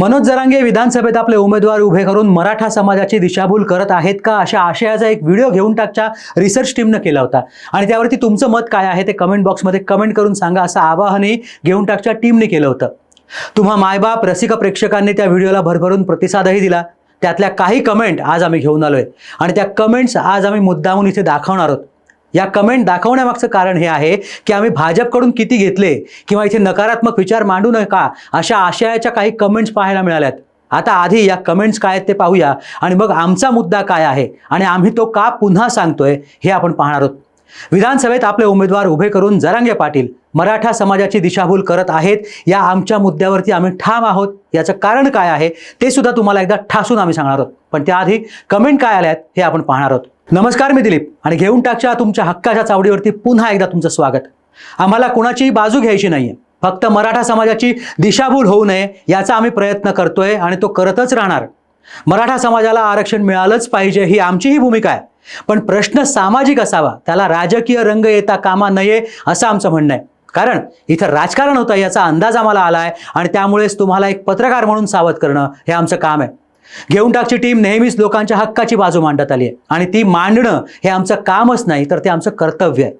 मनोज जरांगे विधानसभेत आपले उमेदवार उभे करून मराठा समाजाची दिशाभूल करत आहेत का अशा आशयाचा एक व्हिडिओ घेऊन टाकच्या रिसर्च टीमनं केला होता. आणि त्यावरती तुमचं मत काय आहे ते कमेंट बॉक्समध्ये कमेंट करून सांगा असं आवाहनही घेऊन टाकच्या टीमने केलं होतं. तुम्हा मायबाप रसिक प्रेक्षकांनी त्या व्हिडिओला भरभरून प्रतिसादही दिला. त्यातल्या काही कमेंट आज आम्ही घेऊन आलोय. आणि त्या कमेंट्स आज आम्ही मुद्दामून इथे दाखवणार आहोत. या कमेंट दाखवण्यामागचं कारण हे आहे की आम्ही भाजपकडून किती घेतले किंवा इथे नकारात्मक विचार मांडू नका अशा आशयाच्या काही कमेंट्स पाहायला मिळाल्यात. आता आधी या कमेंट्स काय आहेत ते पाहूया. आणि मग आमचा मुद्दा काय आहे? आणि आम्ही तो का पुन्हा सांगतोय हे आपण पाहणार आहोत. विधानसभेत आपले उमेदवार उभे करून जरांगे पाटील मराठा समाजाची दिशाभूल करत आहेत या आमच्या मुद्द्यावरती आम्ही ठाम आहोत. याचं कारण काय आहे ते सुद्धा तुम्हाला एकदा ठासून आम्ही सांगणार आहोत. पण त्याआधी कमेंट काय आल्यात हे आपण पाहणार आहोत. नमस्कार मी दिलीप आणि घेऊन टाकच्या तुमच्या हक्काच्या चावडीवरती पुन्हा एकदा तुमचं स्वागत. आम्हाला कुणाचीही बाजू घ्यायची नाहीये. फक्त मराठा समाजाची दिशाभूल होऊ नये याचा आम्ही प्रयत्न करतोय आणि तो करतच राहणार. मराठा समाजाला आरक्षण मिळालंच पाहिजे ही आमचीही भूमिका आहे. पण प्रश्न सामाजिक असावा त्याला राजकीय रंग येता कामा नये असं आमचं म्हणणं आहे. कारण इथं राजकारण होतं याचा अंदाज आम्हाला आला आहे आणि त्यामुळेच तुम्हाला एक पत्रकार म्हणून सावध करणं हे आमचं काम आहे. घेऊन टाकची टीम नेहमीच लोकांच्या हक्काची बाजू मांडत आली आहे. आणि ती मांडणं हे आमचं कामच नाही तर ते आमचं कर्तव्य आहे.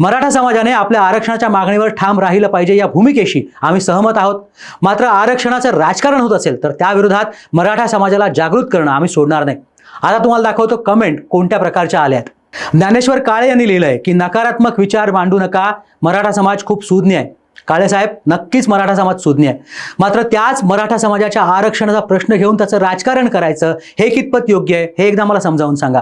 मराठा समाजाने आपल्या आरक्षणाच्या मागणीवर ठाम राहिलं पाहिजे या भूमिकेशी आम्ही सहमत आहोत. मात्र आरक्षणाचं राजकारण होत असेल तर त्या विरोधात मराठा समाजाला जागृत करणं आम्ही सोडणार नाही. आता तुम्हाला दाखवतो कमेंट कोणत्या प्रकारच्या आल्यात ज्ञानेश्वर काळे यांनी लिहिलंय की नकारात्मक विचार मांडू नका. मराठा समाज खूप सुज्ञ आहे. काळेसाहेब नक्कीच मराठा समाज सुज्ञ आहे. मात्र त्याच मराठा समाजाच्या आरक्षणाचा प्रश्न घेऊन त्याचं राजकारण करायचं हे कितपत योग्य आहे हे एकदा मला समजावून सांगा.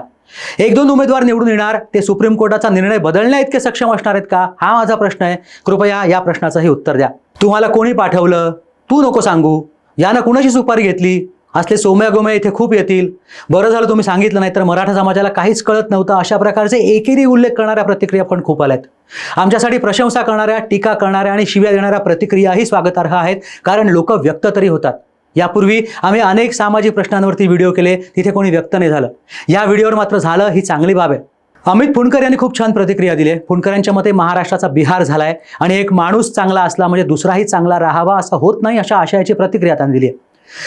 एक दोन उमेदवार निवडून येणार ते सुप्रीम कोर्टाचा निर्णय बदलण्या इतके सक्षम असणार आहेत का? हा माझा प्रश्न आहे. कृपया या प्रश्नाचंही उत्तर द्या. तुम्हाला कोणी पाठवलं? तू नको सांगू. यानं कुणाची सुपारी घेतली? असले सोम्या गोम्या इथे खूप येतील. बरं झालं तुम्ही सांगितलं नाही तर मराठा समाजाला काहीच कळत नव्हतं. अशा प्रकारचे एकेरी उल्लेख करणाऱ्या प्रतिक्रिया पण खूप आल्यात. आमच्यासाठी प्रशंसा करणाऱ्या टीका करणाऱ्या आणि शिव्या देणाऱ्या प्रतिक्रियाही स्वागतार्ह आहेत कारण लोक व्यक्त तरी होतात. यापूर्वी आम्ही अनेक सामाजिक प्रश्नांवरती व्हिडिओ केले तिथे कोणी व्यक्त नाही झालं. या व्हिडिओवर मात्र झालं ही चांगली बाब आहे. अमित फुंडकर यांनी खूप छान प्रतिक्रिया दिली आहे. फुंडकरांच्या मते महाराष्ट्राचा बिहार झालाय आणि एक माणूस चांगला असला म्हणजे दुसराही चांगला राहावा असं होत नाही अशा आशयाची प्रतिक्रिया त्यांनी दिली आहे.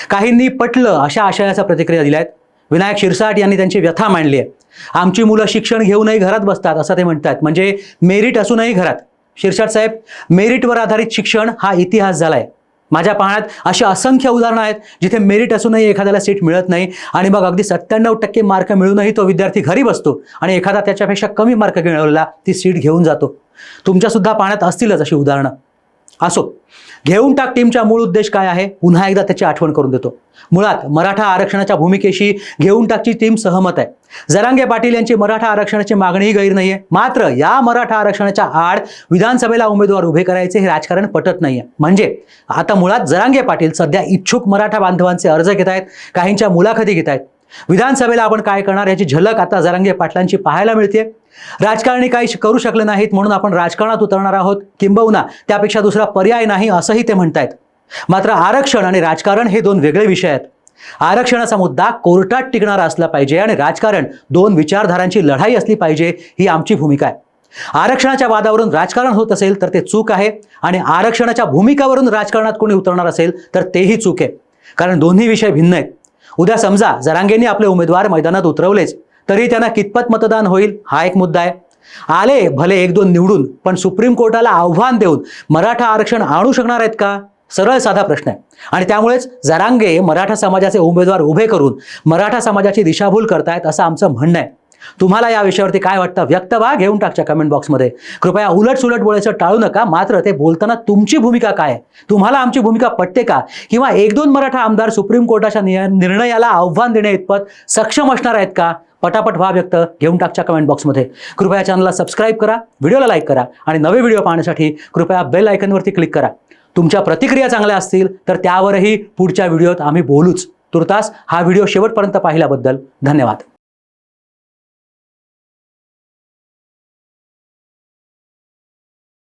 काहींनी पटलं अशा आशयाच्या प्रतिक्रिया दिल्या आहेत विनायक शिरसाट यांनी त्यांची व्यथा मांडली आहे. आमची मुलं शिक्षण घेऊनही घरात बसतात असं ते म्हणतात. म्हणजे मेरिट असूनही घरात. शिरसाट साहेब मेरिटवर आधारित शिक्षण हा इतिहास झालाय. माझ्या पाहण्यात अशी असंख्य उदाहरणं आहेत जिथे मेरिट असूनही एखाद्याला सीट मिळत नाही आणि मग अगदी सत्त्याण्णव टक्के मार्क मिळूनही तो विद्यार्थी घरी बसतो आणि एखादा त्याच्यापेक्षा कमी मार्क मिळवलेला ती सीट घेऊन जातो. तुमच्यासुद्धा पाहण्यात असतीलच अशी उदाहरणं. असो. घेऊन टाक टीमचा मूळ उद्देश काय आहे? पुन्हा एकदा त्याची आठवण करून देतो. मुळात मराठा आरक्षणाच्या भूमिकेशी घेऊन टाकची टीम सहमत आहे. जरांगे पाटील यांची मराठा आरक्षणाची मागणीही गैर नाहीये. मात्र या मराठा आरक्षणाच्या आड विधानसभेला उमेदवार उभे करायचे हे राजकारण पटत नाहीये. म्हणजे आता मुळात जरांगे पाटील सध्या इच्छुक मराठा बांधवांचे अर्ज घेत आहेत काहींच्या मुलाखती घेत आहेत. विधानसभेला आपण काय करणार? याची झलक आता जरांगे पाटलांची पाहायला मिळते राजकारणी काही करू शकले नाहीत म्हणून आपण राजकारणात उतरणार आहोत. किंबहुना त्यापेक्षा दुसरा पर्याय नाही असंही ते म्हणतायत. मात्र आरक्षण आणि राजकारण हे दोन वेगळे विषय आहेत. आरक्षणाचा मुद्दा कोर्टात टिकणारा असला पाहिजे आणि राजकारण दोन विचारधारांची लढाई असली पाहिजे ही आमची भूमिका आहे. आरक्षणाच्या वादावरून राजकारण होत असेल तर ते चूक आहे आणि आरक्षणाच्या भूमिकावरून राजकारणात कोणी उतरणार असेल तर तेही चूक आहे. कारण दोन्ही विषय भिन्न आहेत. उद्या समजा जरांगेंनी आपले उमेदवार मैदानात उतरवलेच तरी त्यांना कितपत मतदान होईल? हा एक मुद्दा आहे. आले भले एक दोन निवडून पण सुप्रीम कोर्टाला आव्हान देऊन मराठा आरक्षण आणू शकणार आहेत का? सरळ साधा प्रश्न आहे. आणि त्यामुळेच जरांगे मराठा समाजाचे उमेदवार उभे करून मराठा समाजाची दिशाभूल करतायत असं आमचं म्हणणं आहे. तुम्हाला या विषयावरती काय वाटतं? व्यक्त व्हा घेऊन टाकच्या कमेंट बॉक्समध्ये कृपया उलट सुलट बोलायचं टाळू नका मात्र ते बोलताना तुमची भूमिका काय तुम्हाला आमची भूमिका पटते का? किंवा एक दोन मराठा आमदार सुप्रीम कोर्टाच्या निर्णयाला आव्हान देणे इतपत सक्षम असणार आहेत का? पटापट व्हा व्यक्त घेऊन टाकच्या कमेंट बॉक्समध्ये कृपया चॅनलला सबस्क्राईब करा व्हिडिओला लाईक करा आणि नवे व्हिडिओ पाहण्यासाठी कृपया बेल आयकनवरती क्लिक करा. तुमच्या प्रतिक्रिया चांगल्या असतील तर त्यावरही पुढच्या व्हिडिओत आम्ही बोलूच. तुर्तास हा व्हिडिओ शेवटपर्यंत पाहिल्याबद्दल धन्यवाद.